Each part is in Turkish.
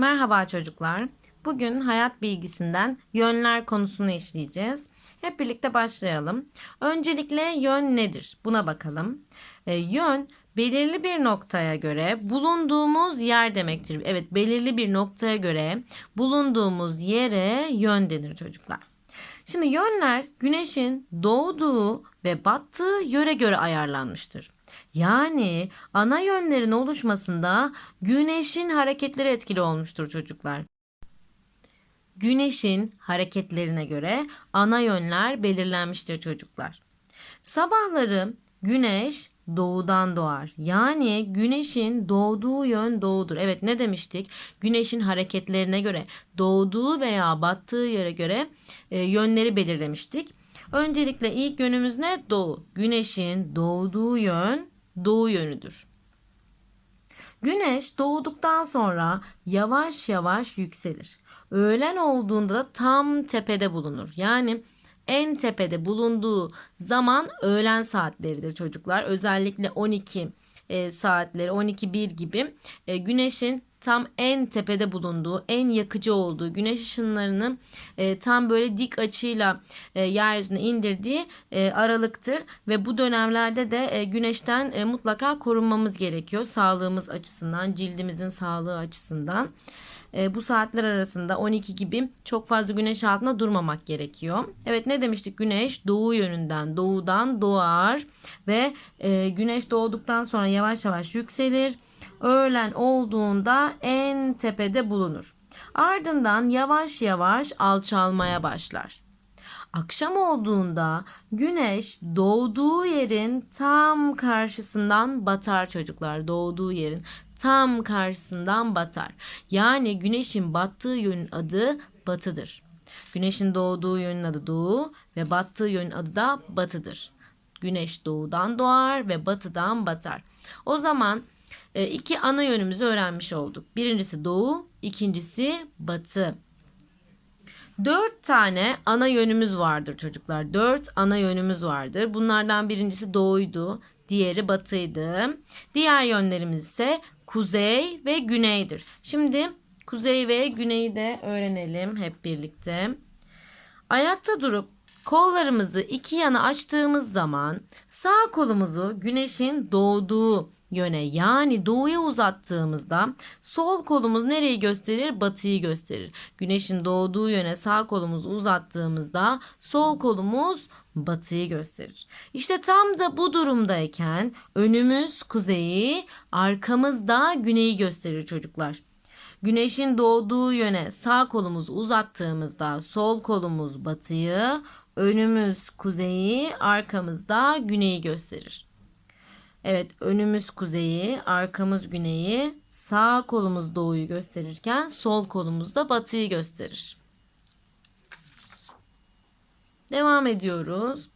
Merhaba çocuklar. Bugün hayat bilgisinden yönler konusunu işleyeceğiz. Hep birlikte başlayalım. Öncelikle yön nedir? Buna bakalım. E, yön belirli bir noktaya göre bulunduğumuz yer demektir. Evet, belirli bir noktaya göre bulunduğumuz yere yön denir çocuklar. Şimdi yönler güneşin doğduğu ve battığı yöre göre ayarlanmıştır. Yani ana yönlerin oluşmasında güneşin hareketleri etkili olmuştur çocuklar. Güneşin hareketlerine göre ana yönler belirlenmiştir çocuklar. Sabahları güneş doğudan doğar. Yani güneşin doğduğu yön doğudur. Evet ne demiştik? Güneşin hareketlerine göre doğduğu veya battığı yere göre e, yönleri belirlemiştik. Öncelikle ilk yönümüz ne? Doğu. Güneşin doğduğu yön doğu yönüdür. Güneş doğduktan sonra yavaş yavaş yükselir. Öğlen olduğunda da tam tepede bulunur. Yani en tepede bulunduğu zaman öğlen saatleridir çocuklar. Özellikle 12 e, saatleri 12-1 gibi e, güneşin tam en tepede bulunduğu, en yakıcı olduğu, güneş ışınlarını e, tam böyle dik açıyla e, yeryüzüne indirdiği e, aralıktır ve bu dönemlerde de e, güneşten e, mutlaka korunmamız gerekiyor sağlığımız açısından, cildimizin sağlığı açısından. E, bu saatler arasında 12 gibi çok fazla güneş altında durmamak gerekiyor. Evet ne demiştik? Güneş doğu yönünden, doğudan doğar ve e, güneş doğduktan sonra yavaş yavaş yükselir. Öğlen olduğunda en tepede bulunur. Ardından yavaş yavaş alçalmaya başlar. Akşam olduğunda güneş doğduğu yerin tam karşısından batar çocuklar. Doğduğu yerin tam karşısından batar. Yani güneşin battığı yönün adı batıdır. Güneşin doğduğu yönün adı doğu ve battığı yönün adı da batıdır. Güneş doğudan doğar ve batıdan batar. O zaman e, iki ana yönümüzü öğrenmiş olduk. Birincisi doğu, ikincisi batı. Dört tane ana yönümüz vardır çocuklar. Dört ana yönümüz vardır. Bunlardan birincisi doğuydu, diğeri batıydı. Diğer yönlerimiz ise kuzey ve güneydir. Şimdi kuzey ve güneyi de öğrenelim hep birlikte. Ayakta durup kollarımızı iki yana açtığımız zaman sağ kolumuzu güneşin doğduğu yöne yani doğuya uzattığımızda sol kolumuz nereyi gösterir? Batıyı gösterir. Güneşin doğduğu yöne sağ kolumuzu uzattığımızda sol kolumuz batıyı gösterir. İşte tam da bu durumdayken önümüz kuzeyi, arkamız da güneyi gösterir çocuklar. Güneşin doğduğu yöne sağ kolumuzu uzattığımızda sol kolumuz batıyı, önümüz kuzeyi, arkamızda güneyi gösterir. Evet önümüz kuzeyi, arkamız güneyi, sağ kolumuz doğuyu gösterirken sol kolumuz da batıyı gösterir. Devam ediyoruz.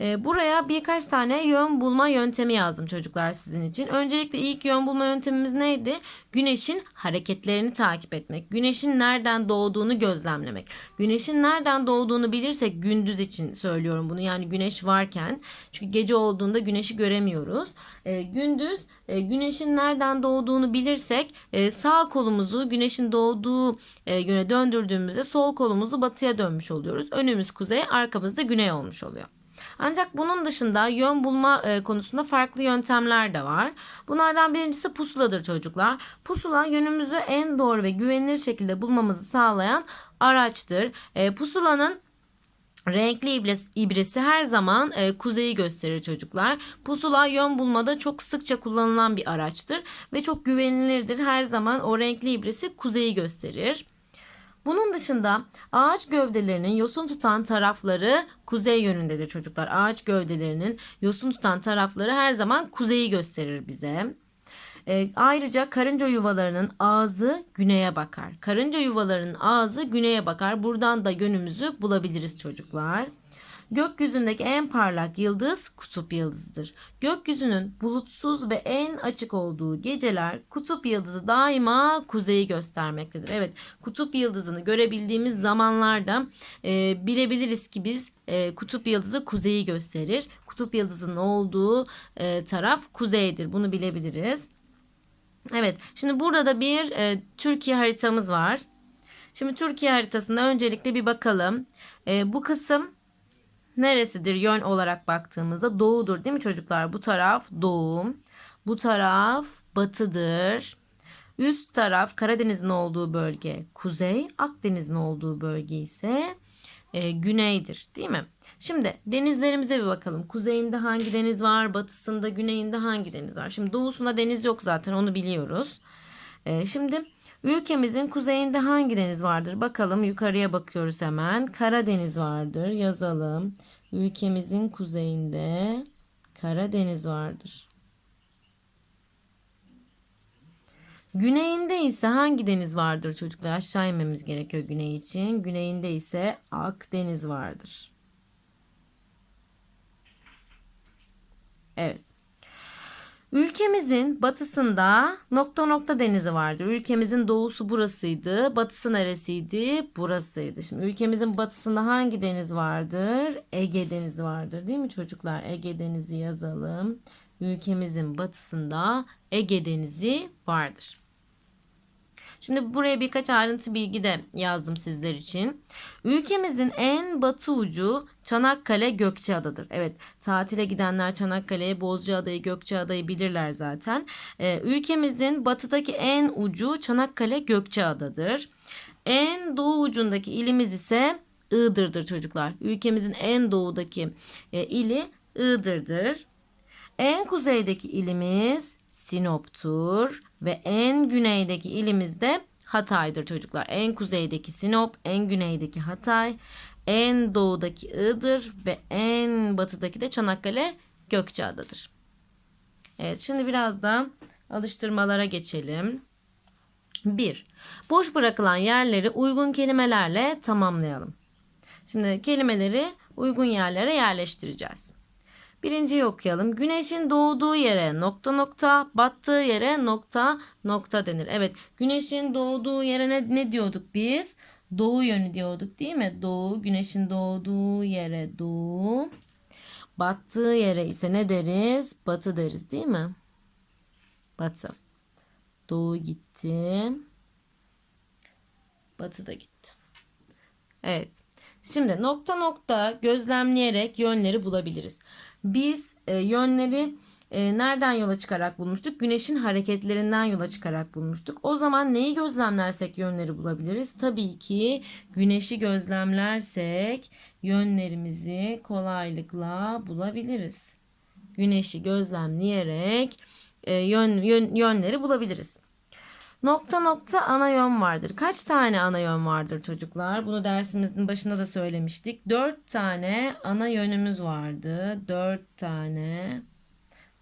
Ee, buraya birkaç tane yön bulma yöntemi yazdım çocuklar sizin için. Öncelikle ilk yön bulma yöntemimiz neydi? Güneşin hareketlerini takip etmek. Güneşin nereden doğduğunu gözlemlemek. Güneşin nereden doğduğunu bilirsek gündüz için söylüyorum bunu. Yani güneş varken. Çünkü gece olduğunda güneşi göremiyoruz. E, gündüz e, güneşin nereden doğduğunu bilirsek e, sağ kolumuzu güneşin doğduğu e, yöne döndürdüğümüzde sol kolumuzu batıya dönmüş oluyoruz. Önümüz kuzey, arkamız da güney olmuş oluyor. Ancak bunun dışında yön bulma e, konusunda farklı yöntemler de var. Bunlardan birincisi pusuladır çocuklar. Pusula yönümüzü en doğru ve güvenilir şekilde bulmamızı sağlayan araçtır. E, pusulanın Renkli ibresi her zaman e, kuzeyi gösterir çocuklar. Pusula yön bulmada çok sıkça kullanılan bir araçtır ve çok güvenilirdir. Her zaman o renkli ibresi kuzeyi gösterir. Bunun dışında ağaç gövdelerinin yosun tutan tarafları kuzey yönündedir çocuklar. Ağaç gövdelerinin yosun tutan tarafları her zaman kuzeyi gösterir bize. E, ayrıca karınca yuvalarının ağzı güneye bakar. Karınca yuvalarının ağzı güneye bakar. Buradan da yönümüzü bulabiliriz çocuklar. Gökyüzündeki en parlak yıldız kutup yıldızıdır. Gökyüzünün bulutsuz ve en açık olduğu geceler kutup yıldızı daima kuzeyi göstermektedir. Evet kutup yıldızını görebildiğimiz zamanlarda e, bilebiliriz ki biz e, kutup yıldızı kuzeyi gösterir. Kutup yıldızının olduğu e, taraf kuzeydir. Bunu bilebiliriz. Evet, şimdi burada da bir e, Türkiye haritamız var. Şimdi Türkiye haritasına öncelikle bir bakalım. E, bu kısım neresidir yön olarak baktığımızda doğudur değil mi çocuklar? Bu taraf doğu, bu taraf batıdır. Üst taraf Karadeniz'in olduğu bölge kuzey, Akdeniz'in olduğu bölge ise e, güneydir değil mi? Şimdi denizlerimize bir bakalım. Kuzeyinde hangi deniz var? Batısında, güneyinde hangi deniz var? Şimdi doğusunda deniz yok zaten onu biliyoruz. E, şimdi ülkemizin kuzeyinde hangi deniz vardır? Bakalım yukarıya bakıyoruz hemen. Karadeniz vardır yazalım. Ülkemizin kuzeyinde Karadeniz vardır. Güneyinde ise hangi deniz vardır çocuklar? Aşağı inmemiz gerekiyor güney için. Güneyinde ise Akdeniz vardır. Evet. Ülkemizin batısında nokta nokta denizi vardır. Ülkemizin doğusu burasıydı. Batısı neresiydi? Burasıydı. Şimdi ülkemizin batısında hangi deniz vardır? Ege Denizi vardır değil mi çocuklar? Ege Denizi yazalım. Ülkemizin batısında Ege Denizi vardır. Şimdi buraya birkaç ayrıntı bilgi de yazdım sizler için. Ülkemizin en batı ucu Çanakkale Gökçeada'dır. Evet tatile gidenler Çanakkale'ye Bozcaada'yı Gökçeada'yı bilirler zaten. Ee, ülkemizin batıdaki en ucu Çanakkale Gökçeada'dır. En doğu ucundaki ilimiz ise Iğdır'dır çocuklar. Ülkemizin en doğudaki e, ili Iğdır'dır. En kuzeydeki ilimiz Sinop'tur ve en güneydeki ilimiz de Hatay'dır çocuklar. En kuzeydeki Sinop, en güneydeki Hatay, en doğudaki Iğdır ve en batıdaki de Çanakkale Gökçeada'dır. Evet şimdi biraz da alıştırmalara geçelim. 1. Boş bırakılan yerleri uygun kelimelerle tamamlayalım. Şimdi kelimeleri uygun yerlere yerleştireceğiz. Birinciyi okuyalım. Güneşin doğduğu yere nokta nokta, battığı yere nokta nokta denir. Evet, güneşin doğduğu yere ne, ne diyorduk biz? Doğu yönü diyorduk değil mi? Doğu, güneşin doğduğu yere doğu. Battığı yere ise ne deriz? Batı deriz değil mi? Batı. Doğu gitti. Batı da gitti. Evet. Şimdi nokta nokta gözlemleyerek yönleri bulabiliriz. Biz e, yönleri e, nereden yola çıkarak bulmuştuk? Güneşin hareketlerinden yola çıkarak bulmuştuk. O zaman neyi gözlemlersek yönleri bulabiliriz? Tabii ki güneşi gözlemlersek yönlerimizi kolaylıkla bulabiliriz. Güneşi gözlemleyerek e, yön, yön, yönleri bulabiliriz. Nokta nokta ana yön vardır. Kaç tane ana yön vardır çocuklar? Bunu dersimizin başında da söylemiştik. Dört tane ana yönümüz vardı. Dört tane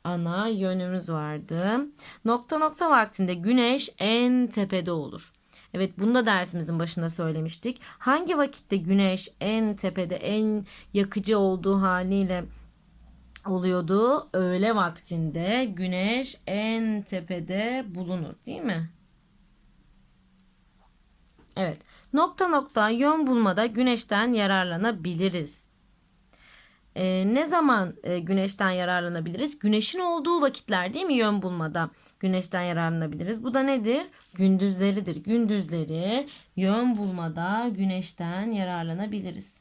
ana yönümüz vardı. Nokta nokta vaktinde güneş en tepede olur. Evet bunu da dersimizin başında söylemiştik. Hangi vakitte güneş en tepede en yakıcı olduğu haliyle oluyordu? Öğle vaktinde güneş en tepede bulunur değil mi? Evet. Nokta nokta yön bulmada güneşten yararlanabiliriz. Ee, ne zaman e, güneşten yararlanabiliriz? Güneşin olduğu vakitler değil mi yön bulmada güneşten yararlanabiliriz. Bu da nedir? Gündüzleridir. Gündüzleri yön bulmada güneşten yararlanabiliriz.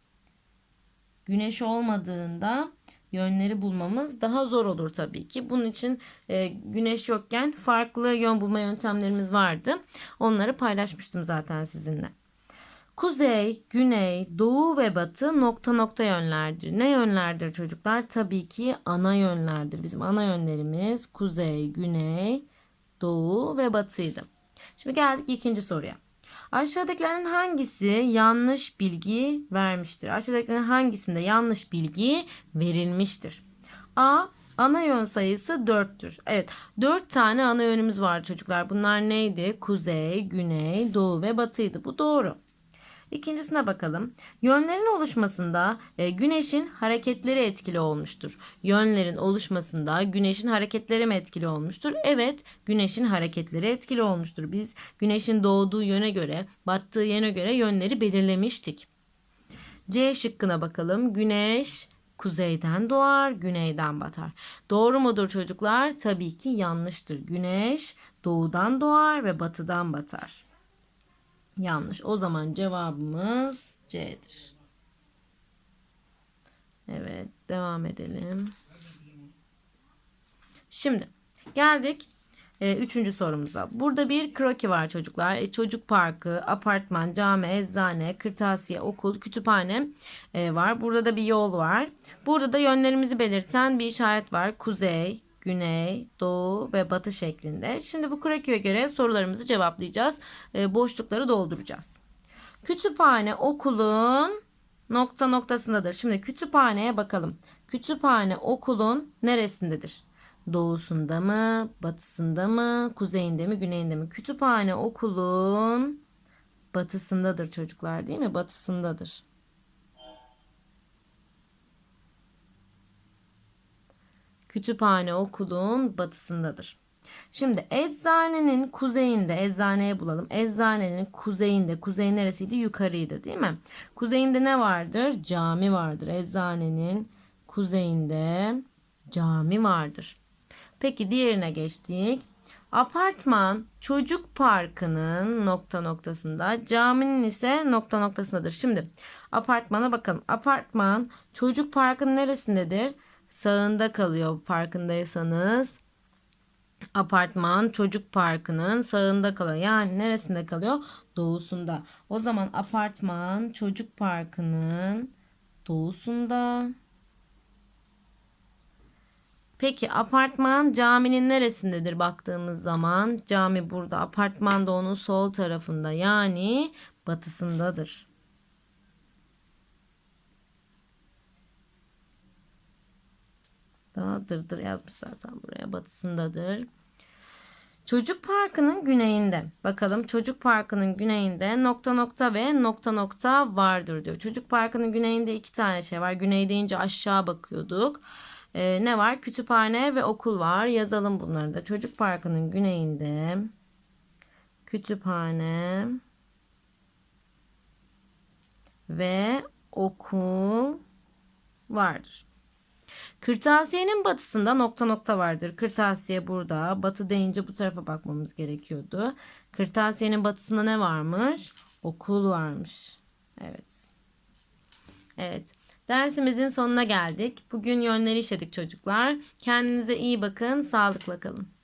Güneş olmadığında yönleri bulmamız daha zor olur tabii ki. Bunun için e, güneş yokken farklı yön bulma yöntemlerimiz vardı. Onları paylaşmıştım zaten sizinle. Kuzey, güney, doğu ve batı nokta nokta yönlerdir. Ne yönlerdir çocuklar? Tabii ki ana yönlerdir. Bizim ana yönlerimiz kuzey, güney, doğu ve batıydı. Şimdi geldik ikinci soruya. Aşağıdakilerin hangisi yanlış bilgi vermiştir? Aşağıdakilerin hangisinde yanlış bilgi verilmiştir? A. Ana yön sayısı 4'tür. Evet 4 tane ana yönümüz var çocuklar. Bunlar neydi? Kuzey, güney, doğu ve batıydı. Bu doğru. İkincisine bakalım. Yönlerin oluşmasında e, güneşin hareketleri etkili olmuştur. Yönlerin oluşmasında güneşin hareketleri mi etkili olmuştur? Evet, güneşin hareketleri etkili olmuştur. Biz güneşin doğduğu yöne göre, battığı yöne göre yönleri belirlemiştik. C şıkkına bakalım. Güneş kuzeyden doğar, güneyden batar. Doğru mudur çocuklar? Tabii ki yanlıştır. Güneş doğudan doğar ve batıdan batar. Yanlış. O zaman cevabımız C'dir. Evet, devam edelim. Şimdi geldik e, üçüncü sorumuza. Burada bir kroki var çocuklar. E, çocuk parkı, apartman, cami, eczane, kırtasiye, okul, kütüphane e, var. Burada da bir yol var. Burada da yönlerimizi belirten bir işaret var. Kuzey, güney, doğu ve batı şeklinde. Şimdi bu krokiye göre sorularımızı cevaplayacağız. E, boşlukları dolduracağız. Kütüphane okulun nokta noktasındadır. Şimdi kütüphaneye bakalım. Kütüphane okulun neresindedir? Doğusunda mı, batısında mı, kuzeyinde mi, güneyinde mi? Kütüphane okulun batısındadır çocuklar değil mi? Batısındadır. Kütüphane okulun batısındadır. Şimdi eczanenin kuzeyinde, eczaneye bulalım. Eczanenin kuzeyinde, kuzey neresiydi? Yukarıydı değil mi? Kuzeyinde ne vardır? Cami vardır. Eczanenin kuzeyinde cami vardır. Peki diğerine geçtik. Apartman çocuk parkının nokta noktasında, caminin ise nokta noktasındadır. Şimdi apartmana bakalım. Apartman çocuk parkının neresindedir? Sağında kalıyor farkındaysanız. Apartman çocuk parkının sağında kalıyor. Yani neresinde kalıyor? Doğusunda. O zaman apartman çocuk parkının doğusunda. Peki apartman caminin neresindedir baktığımız zaman? Cami burada. Apartman da onun sol tarafında. Yani batısındadır. Daha dırdır yazmış zaten buraya. Batısındadır. Çocuk parkının güneyinde. Bakalım çocuk parkının güneyinde nokta nokta ve nokta nokta vardır diyor. Çocuk parkının güneyinde iki tane şey var. Güney deyince aşağı bakıyorduk. Ee, ne var? Kütüphane ve okul var. Yazalım bunları da. Çocuk parkının güneyinde kütüphane ve okul vardır. Kırtasiyenin batısında nokta nokta vardır. Kırtasiye burada. Batı deyince bu tarafa bakmamız gerekiyordu. Kırtasiyenin batısında ne varmış? Okul varmış. Evet. Evet. Dersimizin sonuna geldik. Bugün yönleri işledik çocuklar. Kendinize iyi bakın. Sağlıkla kalın.